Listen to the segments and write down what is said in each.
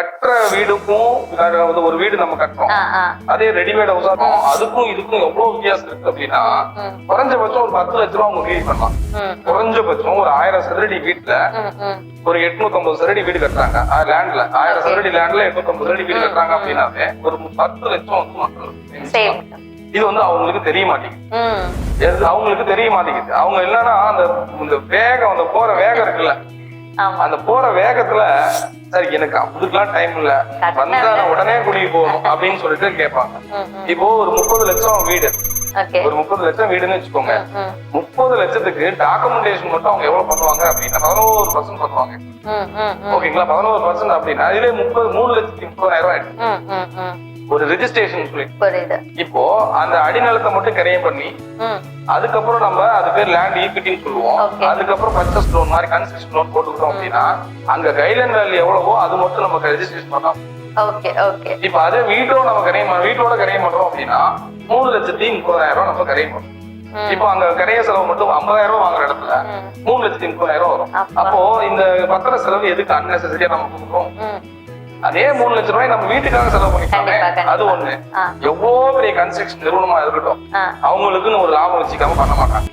கட்டுற வீடுக்கும் அதாவது ஒரு வீடு நம்ம கட்டுறோம். அதே ரெடிமேட் ஹவுஸா இருக்கும். அதுக்கும் இதுக்கும் எவ்வளவு வித்தியாசம் இருக்கு அப்படின்னா. குறைஞ்சபட்சம் ஒரு பத்து லட்ச ரூபா அவங்க கிளீன் பண்ணலாம் குறைஞ்சபட்சம் ஒரு ஆயிரம் சதுரடி வீட்டுல ஒரு 850 சதுரடி வீடு கட்டுறாங்க. லேண்ட்ல ஆயிரம் சதுரடி லேண்ட்ல 850 சதுரடி வீடு கட்டுறாங்க அப்படின்னாவே ஒரு பத்து லட்சம் வந்து இது வந்து அவங்களுக்கு தெரிய மாட்டேங்குது. அவங்களுக்கு தெரிய மாட்டேங்குது. அவங்க என்னன்னா அந்த இந்த வேகம் அந்த போற வேகம் இருக்குல்ல. அந்த போற வேகத்துல சரி எனக்கு அதுக்கெல்லாம் டைம் இல்ல. வந்தா நான் உடனே குடிக்கு போகணும் அப்படின்னு சொல்லிட்டு கேட்பாங்க. இப்போ ஒரு முப்பது லட்சம் வீடு. ஒரு முப்பது லட்சம் வீடுன்னு வச்சுக்கோங்க. முப்பது லட்சத்துக்கு டாக்குமெண்டேஷன் மட்டும் அவங்க எவ்வளவு பண்ணுவாங்க அப்படின்னா பதினோரு பர்சன்ட் பண்ணுவாங்க. ஓகேங்களா? பதினோரு பர்சன்ட் அப்படின்னா இதுல முப்பது மூணு லட்சத்தி முப்பதாயிரம் ரூபாய் ஒரு ரெஜிஸ்ட்ரேஷன் புரியுது. இப்போ அந்த அடிநிலத்தை மட்டும் கரையம் பண்ணி அதுக்கப்புறம் நம்ம அது பேர் லேண்ட் ஈக்விட்டின்னு சொல்லுவோம். அதுக்கப்புறம் பர்ச்சேஸ் லோன் மாதிரி கன்ஸ்ட்ரக்ஷன் லோன் போட்டுக்கிறோம் அப்படின்னா அங்க கைட்லைன் வேல்யூ எவ்வளவோ அது மட்டும் நம்ம ரெஜிஸ்ட்ரேஷன் பண்ணலாம். Okay okay. இப்ப அதே வீட்டோட நம்ம கரையம் வீட்டோட கரையம் பண்றோம் அப்படின்னா மூணு லட்சத்தி முப்பதாயிரம் ரூபாய் நம்ம கரையம் பண்றோம். இப்போ அங்க கரைய செலவு மட்டும் ஐம்பதாயிரம் ரூபாய் வாங்குற இடத்துல மூணு லட்சத்தி முப்பதாயிரம் வரும். அப்பா. இந்த பத்திர செலவு எதுக்கு அன்னெசரியா நம்ம கொடுக்குறோம்? அதே மூணு லட்சம் ரூபாய் நம்ம வீட்டுக்காக செலவு கண்டிப்பா. அது ஒண்ணு. ஆ. எவ்வளோ பெரிய கன்ஸ்ட்ரக்ஷன் நிறுவனமா இருக்கட்டும் அவங்களுக்குன்னு ஒரு லாபம் வச்சுக்காம பண்ண மாட்டாங்க.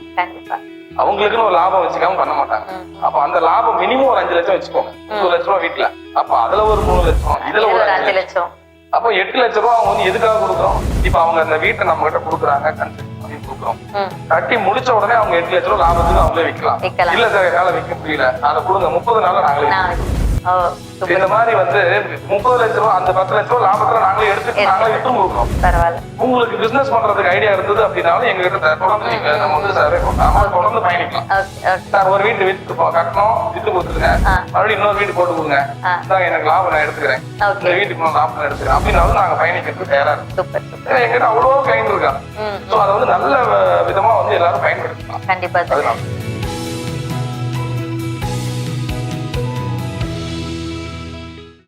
அவங்களுக்குன்னு ஒரு லாபம் வச்சுக்காம பண்ண மாட்டாங்க. அப்ப அந்த லாபம் மினிமம் ஒரு அஞ்சு லட்சம் வச்சுக்கோங்க. ஒரு லட்சம் ரூபாய் வீட்டுல அப்ப அதுல ஒரு மூணு லட்சம் இதுல இது ஒரு அஞ்சு லட்சம். அப்போ எட்டு லட்சம் ரூபாய் அவங்க வந்து எதுக்காக கொடுக்குறோம்? இப்ப அவங்க அந்த வீட்டை நம்ம கிட்ட கொடுக்குறாங்க பண்ணி கொடுக்குறோம். கட்டி முடிச்ச உடனே அவங்க எட்டு லட்சம் ரூபாய் லாபத்துக்கு அவங்களே விற்கலாம் விக்கலாம். இல்ல சார் என்னால விற்க முடியல. அதை கொடுங்க முப்பது நாள்ல நாங்களே இந்த மாதிரி வந்து முப்பது லட்சம் ரூபாய் அந்த பத்து லட்சம் ரூபாய் லாபத்துல நாங்களே எடுத்து நாங்களே விட்டு கொடுக்குறோம். பரவாயில்ல. உங்களுக்கு பிசினஸ் பண்றதுக்கு ஐடியா இருந்தது அப்படின்னாலும் எங்க கிட்ட தொடர்ந்து நீங்க நம்ம வந்து சார் தொடர்ந்து பயணிக்கலாம். சார் ஒரு வீட்டு வித்து கட்டணும் வித்து கொடுத்துருங்க. மறுபடியும் இன்னொரு வீட்டு போட்டு கொடுங்க. இந்தாங்க எனக்கு லாபம் நான் எடுத்துக்கிறேன். இந்த வீட்டுக்கு நான் லாபம் எடுத்துக்கிறேன். அப்படின்னாலும் நாங்க பயணிக்கிறதுக்கு தயாரா ஏன்னா எங்கிட்ட அவ்வளோ கிளைண்ட் இருக்காங்க. ம் ஸோ அதை வந்து நல்ல விதமா வந்து எல்லாரும் பயன்படுத்தலாம் கண்டிப்பா சார்